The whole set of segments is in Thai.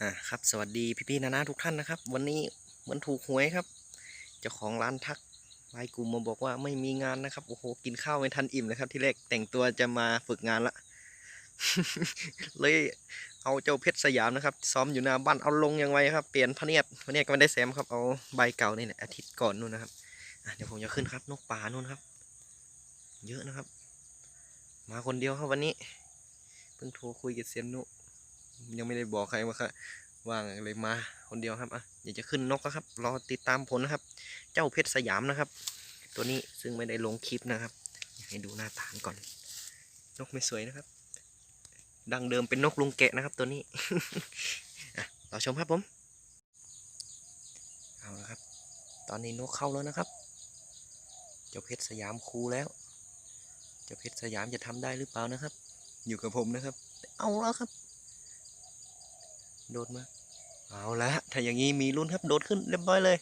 อ่าครับสวัสดีพี่ๆนานาทุกท่านนะครับ วันนี้เหมือนถูกหวยครับ เจ้าของร้านทักไลน์กลุ่มมาบอกว่าไม่มีงานนะครับโอ้โหกินข้าวไม่ทันอิ่มเลยครับ ที่แรกแต่งตัวจะมาฝึกงานละ เลยเอาเจ้าเพชรสยามนะครับซ้อมอยู่หน้าบ้านเอาลงยังไงครับเปลี่ยนพเนียดพเนียดก็ไม่ได้แซมครับเอาใบเก่านี่แหละอาทิตย์ก่อนนู่นนะครับเดี๋ยวผมจะขึ้นครับ นกป่านู่นครับ เยอะนะครับ มาคนเดียวครับวันนี้เพิ่งโทรคุยกับเซียนนุ ยังไม่ได้บอกใครว่าค่ะว่างเลยมาคนเดียวครับอะอยากจะขึ้นนกครับรอติดตามผลนะครับ เจ้าเพชรสยามนะครับ ตัวนี้ซึ่งไม่ได้ลงคลิปนะครับอยากให้ดูหน้าฐานก่อน นกไม่สวยนะครับ ดังเดิมเป็นนกลุงแกะนะครับ ตัวนี้อะเราชมครับผมเอาละครับ ตอนนี้นกเข้าแล้วนะครับ เจ้าเพชรสยามคูแล้ว เจ้าเพชรสยามจะทำได้หรือเปล่านะครับ อยู่กับผมนะครับ เอาแล้วครับ โดดมา เอาละถ้าอย่างนี้มีรุ่นครับ โดดขึ้นเรียบร้อยเลย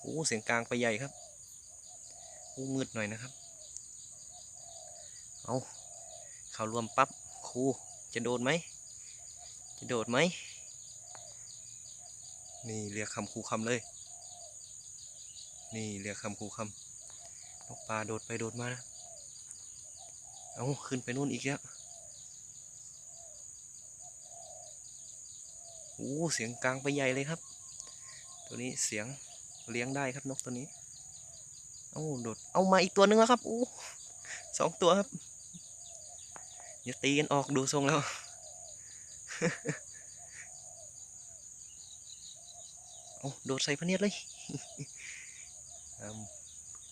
โอ้เสียงกลางไปใหญ่ครับโอ้มืดหน่อยนะครับ เอาเข้ารวมปั๊บครูจะโดดไหม จะโดดไหม นี่เรียกคำครูคำเลย นี่เรียกคำครูคำนกปลาโดดไปโดดมานะเอาขึ้นไปนู่นอีกแล้ว อ้เสียงกลางไปใหญ่เลยครับ ตัวนี้เสียงเลี้ยงได้ครับนกตัวนี้ เอาโดดเอามาอีกตัวหนึงแล้วครับโอ้สองตัวครับอย่าตีกันออกดูทรงแล้วเอาโดดใส่พะเนียดเลย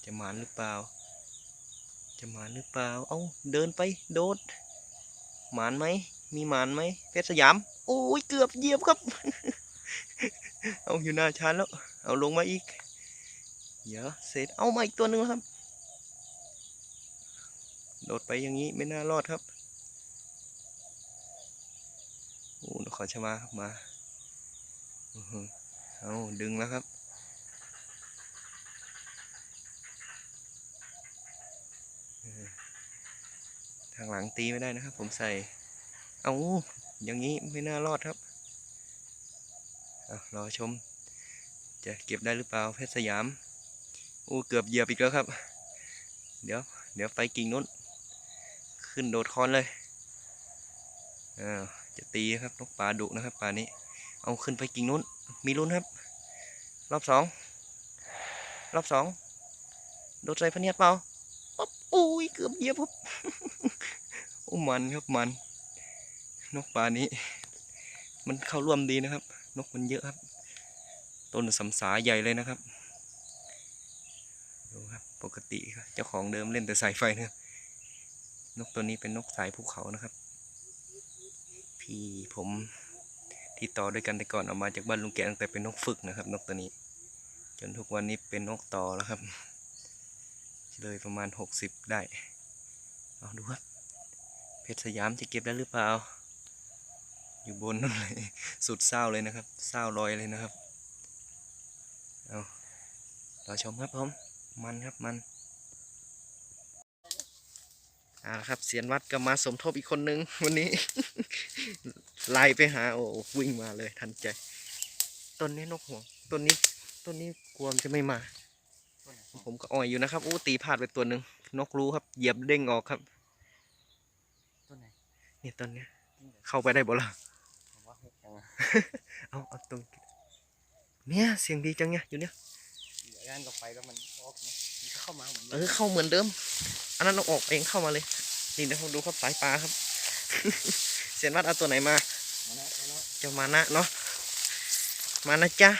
จะหมานหรือเปล่า จะหมานหรือเปล่า เอาเดินไปโดด หมานไหม มีหมานไหมเพชรสยาม โอ้ยเกือบเหยียบครับ เอาอยู่หน้าชานแล้ว เอาลงมาอีกเดี๋ยวเสร็จเอามาอีกตัวหนึ่งครับโดดไปอย่างนี้ไม่น่ารอดครับโอ้ขอชะมาครับมาเอาดึงแล้วครับทางหลังตีไม่ได้นะครับ ผมใส่ เอาอย่างนี้ไม่น่ารอดครับเอารอชม จะเก็บได้หรือเปล่าเพชรสยามอู้เกือบเหยียบอีกแล้วครับ เดี๋ยว เดี๋ยวไปกิ่งนู้น ขึ้นโดดคอนเลยอ่าจะตีครับนกปลาดุนะครับปลานี้ เอาขึ้นไปกิ่งนู้น มีลุ้นครับ รอบสองรอบสองโดดใส่พเนียดเปล่าปั๊บอุ้ยเกือบเหยียบครับโอ้มันครับมัน นกปลานี้ มันเข้าร่วมดีนะครับ นกมันเยอะครับ ต้นสำสาใหญ่เลยนะครับดูครับปกติเจ้าของเดิมเล่นแต่สายไฟนะครับนกตัวนี้เป็นนกสายภูเขานะครับ พี่ผมที่ต่อด้วยกันแต่ก่อนเอามาจากบ้านลุงแกตั้งแต่เป็นนกฝึกนะครับ นกตัวนี้ จนทุกวันนี้เป็นนกต่อแล้วครับ เลยประมาณหกสิบได้เอาดูครับ เพชรสยามจะเก็บได้หรือเปล่า อยู่บนนั่นเลยสุดเศร้าเลยนะครับเศร้าลอยเลยนะครับเอาเราชมครับผมมันครับมันเอาละครับเสียนวัดก็มาสมทบอีกคนนึงวันนี้ ไล่ไปหาโอ้วิ่งมาเลยทันใจต้นนี้นกห่วงต้นนี้ต้นนี้กลัวมันจะไม่มา ผมก็อ่อยอยู่นะครับอู้ตีพลาดไปตัวหนึ่งนกรู้ครับ เหยียบเด้งออกครับต้นไหนเนี่ยต้นเนี้ยเข้าไปได้บ่ล่ะ ผมว่าหกยังไงเอาเอาตรงเนี่ยเสียงดีจังเนี่ยอยู่เนี่ยเดี๋ยวงานต่อไปแล้วมันออกนะมันก็เข้ามาเหมือนเอเดิอมเข้าเหมือนเดิม อันนั้นเอาออกเองเข้ามาเลย นี่นะครับดูครับสายปลาครับ เสียนวัดเอาตัวไหนมา มานะมานะเจะมานะเนาะมานะจ๊ะ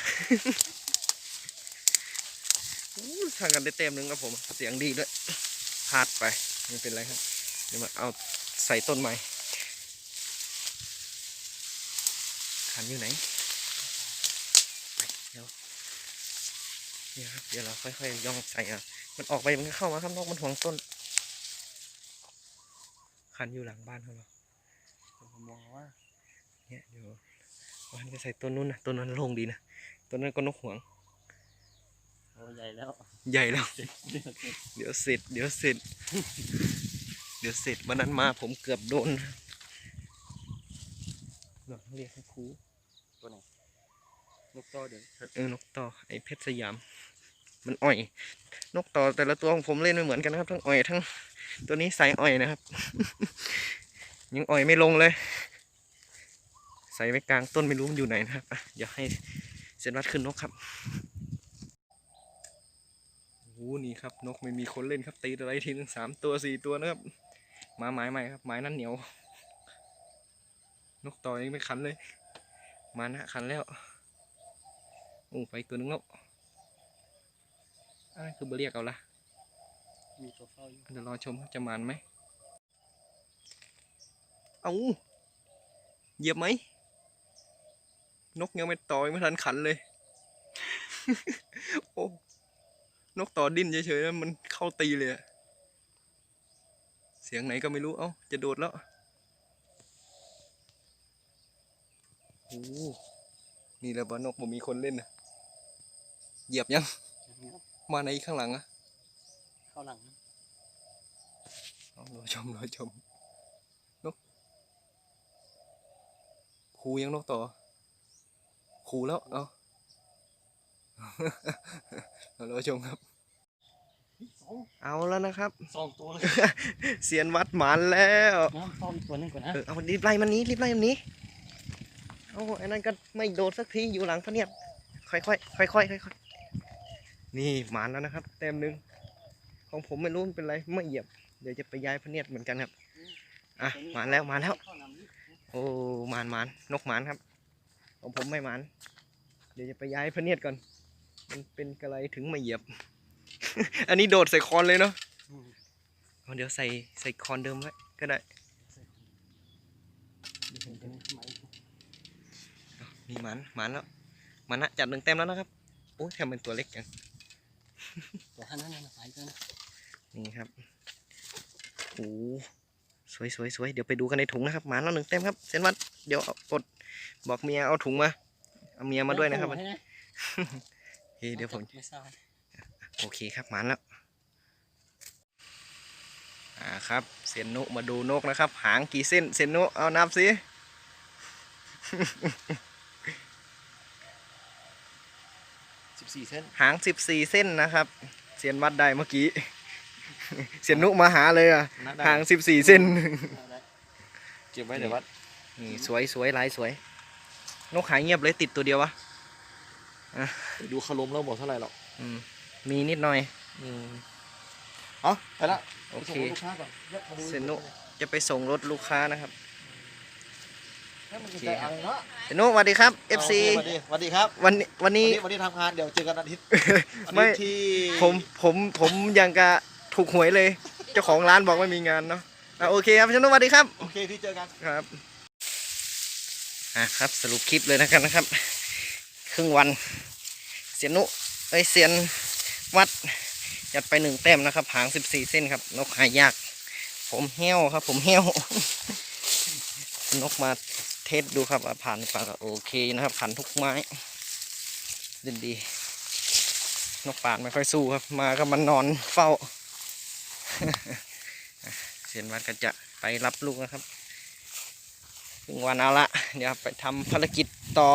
อู้ทางกันได้เต็มหนึ่งครับผม เสียงดีด้วยพลาดไปไม่เป็นไรครับเดี๋ยวมาเอาใส่ต้นใหม่ ขันอยู่ไหนไปเดี๋ยวเดี๋ยวครับเดี๋ยวเราค่อยๆย่องใส่อะมันออกไปมันก็เข้ามาครับนอกมันห่วงต้น ขันอยู่หลังบ้านเขาเราผมมองว่าเนี่ยเดี๋ยววันจะใส่ต้นนู้นนะต้นนั้นโล่งดีนะต้นนั้นก็นกหวงโอ้ใหญ่แล้ว ใหญ่แล้วเดี๋ยวเสร็จเดี๋ยวเสร็จ เดี๋ยวเสร็จ เดี๋ยวเสร็จวันนั้นมาผมเกือบโดน เรียกให้ครูตัวไหนนกต่อเดี๋ยวเออนกต่อไอเพชรสยาม มันอ่อย นกต่อแต่ละตัวของผมเล่นไม่เหมือนกันนะครับ ทั้งอ่อยทั้ง ตัวนี้ใส่อ่อยนะครับ ยังอ่อยไม่ลงเลยใส่ไว้กลางต้นไม่รู้มันอยู่ไหนนะครับอะเดี๋ยวให้เซนวัดขึ้นนกครับโอ้โหนี่ครับ นกไม่มีคนเล่นครับตีอะไรทีนึงสามตัวสี่ตัวนะครับมาหมายใหม่ครับหมายนั้นเหนียว นกต่อยังไม่ขันเลย มานะขันแล้วโอ้ไปอีกตัวนึงแล้วอะไรคือเบเรียกเอาละมีตัวเฝ้าอยู่เดี๋ยวรอชมว่าจะมานไหมเอาเหยียบไหม นกยังไม่ต่อยงไม่ทันขันเลย โอ้ นกต่อดิ้นเฉยๆแล้วมันเข้าตีเลยอะเสียงไหนก็ไม่รู้ เอ้า จะโดดแล้ว โอ้นี่แหละบ้านนกบ่มีคนเล่นนะเหยียบยังอย่างเงี้ยมาในข้างหลังอะเข้าหลังนะเอารอชมรอชมนกครูยังนกต่อครูแล้วเอาเอารอชมครับสองเอาแล้วนะครับสองตัวเลยเสียนวัดหมานแล้วน้ำต้อมตัวนึงก่อนนะเออเอารีบไล่มันนี้รีบไล่มันนี้เอาไอ้นั่นก็ไม่โดดสักทีอยู่หลังพะเนียดค่อยๆค่อยๆค่อยๆนี่หมานแล้วนะครับ เต็มหนึ่งของผมไม่รู้มันเป็นไรไม่เหยียบ เดี๋ยวจะไปย้ายพะเนียดเหมือนกันครับอะหมานแล้วหมานแล้วเข้าหลังนี่โอ้หมานหมานนกหมานครับ ของผมไม่หมาน เดี๋ยวจะไปย้ายพะเนียดก่อน มันเป็นกระไรถึงมาเหยียบ อันนี้โดดใส่คอนเลยเนาะอืมเอาเดี๋ยวใส่ใส่คอนเดิมไว้ก็ได้ เห็นเป็นไหม มีหมันหมันแล้วหมันนะจัดหนึ่งเต็มแล้วนะครับโอ้ยแถมเป็นตัวเล็กจังตัวท่านนั้นนะไปกันนะนี่ครับโอ้สวยสวยสวยเดี๋ยวไปดูกันในถุงนะครับหมันแล้วหนึ่งเต็มครับเซนวัดเดี๋ยวเอากดบอกเมียเอาถุงมาเอาเมียมาด้วยนะครับให้นะเฮ้ยเดี๋ยวผมไม่ทราบโอเคครับหมันแล้วอ่าครับเซียนนุมาดูนกนะครับ หางกี่เส้นเซียนนุเอานับสิ สิบสี่เส้น หางสิบสี่เส้นนะครับเซียนวัดได้เมื่อกี้เซียนนุมาหาเลยอะ นับได้ หางสิบสี่เส้น เก็บไว้เดี๋ยววัด นี่สวยสวยลายสวย นกหายเงียบเลยติดตัวเดียววะไปดูเขาล้มแล้วบอกเท่าไหร่หรอกอืมมีนิดหน่อย อืมเอาไปละโอเค ไปส่งลูกค้าก่อนเดี๋ยวมาดูเซนุจะไปส่งรถลูกค้านะครับ ให้มันใจเอาเนาะเซนุสวัสดีครับ FC สวัสดีสวัสดีครับ วันนี้วันวันนี้นี้วันนี้ทำงานเดี๋ยวเจอกันอาทิตย์อาไม่ทิตย์ที่ผมผมผมยังกะถูกหวยเลย เจ้าของร้านบอกไม่มีงานเนาะอะโอเคครับเซนุสวัสดีครับ โอเคที่เจอกันครับอะครับสรุปคลิปเลยนะครับนะครับ ครึ่งวันเสียนนุเอ้ยเสียนวัดจัดไปหนึ่งแต้มนะครับ หางสิบสี่เส้นครับ นกหายาก ผมเหี้ยวครับ ผมเหี้ยวนกมาเทสดูครับผ่านปาก็โอเคนะครับผ่านทุกไม้เล่นดี นกป่านไม่ค่อยสู้ครับ มาก็มันนอนเฝ้า เสียนวัดก็จะไปรับลูกนะครับถึงวันเอาละเดี๋ยวไปทำภารกิจต่อ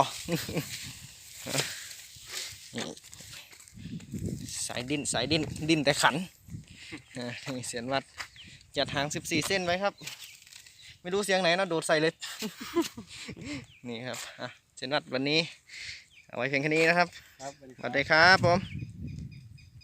สายดินสายดินดินแต่ขันเสียนวัดจัดหาง 14 เส้นไว้ครับ ไม่รู้เสียงไหนนะโดดใส่เลย นี่ครับอะเสียนวัดวันนี้ เอาไว้เพียงแค่นี้นะครับ ครับสวัสดีสครับวัสดีครับผม